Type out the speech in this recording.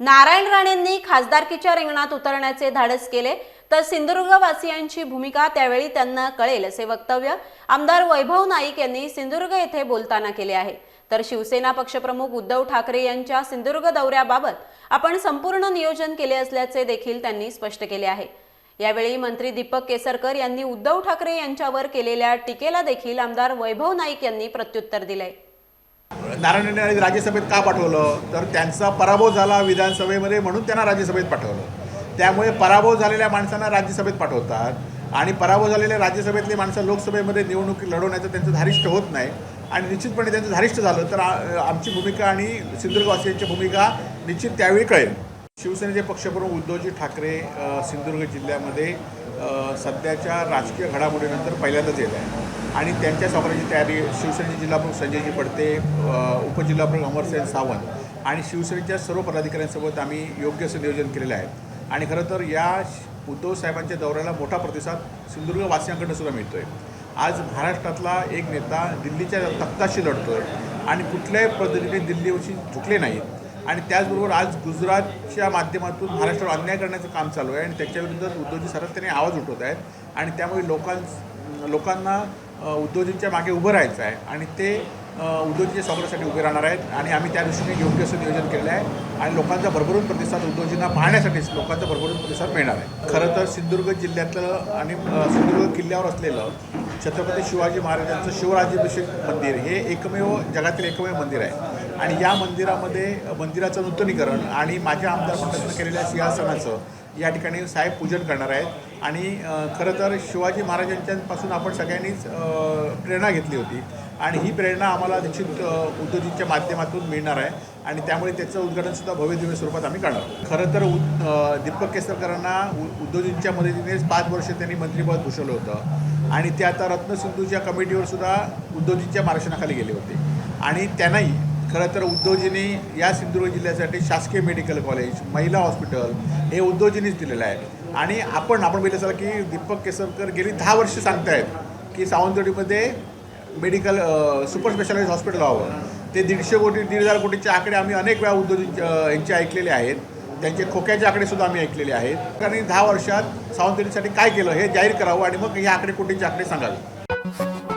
नारायण राणेंनी खासदारकीच्या रिंगणात उतरण्याचे धाडस केले तर सिंधुदुर्गवासियांची भूमिका त्यावेळी त्यांना कळेल असे वक्तव्य आमदार वैभव नाईक यांनी सिंधुदुर्ग येथे बोलताना केले आहे. तर शिवसेना पक्षप्रमुख उद्धव ठाकरे यांच्या सिंधुदुर्ग दौऱ्याबाबत आपण संपूर्ण नियोजन केले असल्याचे देखील त्यांनी स्पष्ट केले आहे. यावेळी मंत्री दीपक केसरकर यांनी उद्धव ठाकरे यांच्यावर केलेल्या टीकेला देखील आमदार वैभव नाईक यांनी प्रत्युत्तर दिले नारायण राणे यांनी राज्यसभेत का पाठवलं? तर त्यांचा पराभव झाला विधानसभेमध्ये म्हणून त्यांना राज्यसभेत पाठवलं. त्यामुळे पराभव झालेल्या माणसांना राज्यसभेत पाठवतात आणि पराभव झालेल्या राज्यसभेतली माणसं लोकसभेमध्ये निवडणूक लढवण्याचं त्यांचं धारिष्ट होत नाही आणि निश्चितपणे त्यांचं धारिष्ट झालं तर आमची भूमिका आणि सिंधुदुर्गवासियांची भूमिका निश्चित त्यावेळी कळेल. शिवसेनेचे पक्षप्रमुख उद्धवजी ठाकरे सिंधुदुर्ग जिल्ह्यामध्ये सध्याच्या राजकीय घडामोडीनंतर पहिल्यांदाच येत आहे आणि त्यांच्या स्वागताची तयारी शिवसेनेचे जिल्हाप्रमुख संजयजी पडते उपजिल्हाप्रमुख अमरसेन सावंत आणि शिवसेनेच्या सर्व पदाधिकाऱ्यांसोबत आम्ही योग्य असं नियोजन केलेलं आहे. आणि खरं तर या श- उद्धव साहेबांच्या दौऱ्याला मोठा प्रतिसाद सिंधुदुर्ग वासियांकडनं सुद्धा मिळतो आहे आज महाराष्ट्रातला एक नेता दिल्लीच्या तख्ताशी आहे आणि कुठल्याही पद्धतीने दिल्लीवरशी झुकले नाहीत आणि त्याचबरोबर आज गुजरातच्या माध्यमातून महाराष्ट्रावर अन्याय करण्याचं काम चालू आहे आणि त्याच्याविरुद्ध उद्धवजी सातत्याने आवाज उठवत आहेत. आणि त्यामुळे लोकां लोकांना अ, मागे उभं राहायचं आहे आणि ते अ, स्वागतासाठी उभे राहणार आहेत आणि आम्ही त्या दृष्टीने योग्य असं नियोजन केलेलं आहे आणि लोकांचा भरभरून प्रतिसाद उद्धवजींना पाहण्यासाठीच लोकांचा भरभरून प्रतिसाद मिळणार आहे. खरं तर सिंधुदुर्ग जिल्ह्यातलं आणि सिंधुदुर्ग किल्ल्यावर असलेलं छत्रपती शिवाजी महाराजांचं शिवराज्याभिषेक मंदिर हे एकमेव जगातील एकमेव मंदिर आहे. आणि या मंदिरामध्ये मंदिराचं नूतनीकरण आणि माझ्या आमदार मंडळानं केलेल्या सिंहासनाचं या ठिकाणी साहेब पूजन करणार आहेत. आणि खरं तर शिवाजी महाराजांच्यापासून आपण सगळ्यांनीच प्रेरणा घेतली होती. आणि ही प्रेरणा आम्हाला निश्चित अ, उद्योजींच्या माध्यमातून मिळणार आहे. आणि त्यामुळे त्याचं उद्घाटनसुद्धा भव्यदिव्य स्वरूपात आम्ही करणार खरं तर उ- दीपक केसरकरांना उ- उद्योजींच्या मदतीनेच पाच वर्ष त्यांनी मंत्रिपद भूषवलं होतं. आणि ते आता रत्नसिंधूच्या कमिटीवर सुद्धा उद्योजींच्या मार्गदर्शनाखाली गेले होते. आणि त्यांनाही खरं तर उद्योजींनी या सिंधुदुर्ग जिल्ह्यासाठी शासकीय मेडिकल कॉलेज महिला हॉस्पिटल हे उद्योजींनीच दिलेलं आहे. आणि आपण आपण बघितलं असाल की दीपक केसरकर गेली दहा वर्ष सांगतायत की सावंतवाडीमध्ये मेडिकल सुपर स्पेशालिस्ट हॉस्पिटल व्हावं. ते दीडशे कोटी दीड हजार कोटीचे आकडे आम्ही अनेक वेळा उद्योजी यांचे ऐकलेले आहेत. त्यांचे खोक्याचे आकडे सुद्धा आम्ही ऐकलेले आहेत. कारण दहा वर्षात सावंतवाडीसाठी काय केलं हे जाहीर करावं आणि मग हे आकडे कोटीचे आकडे सांगावे.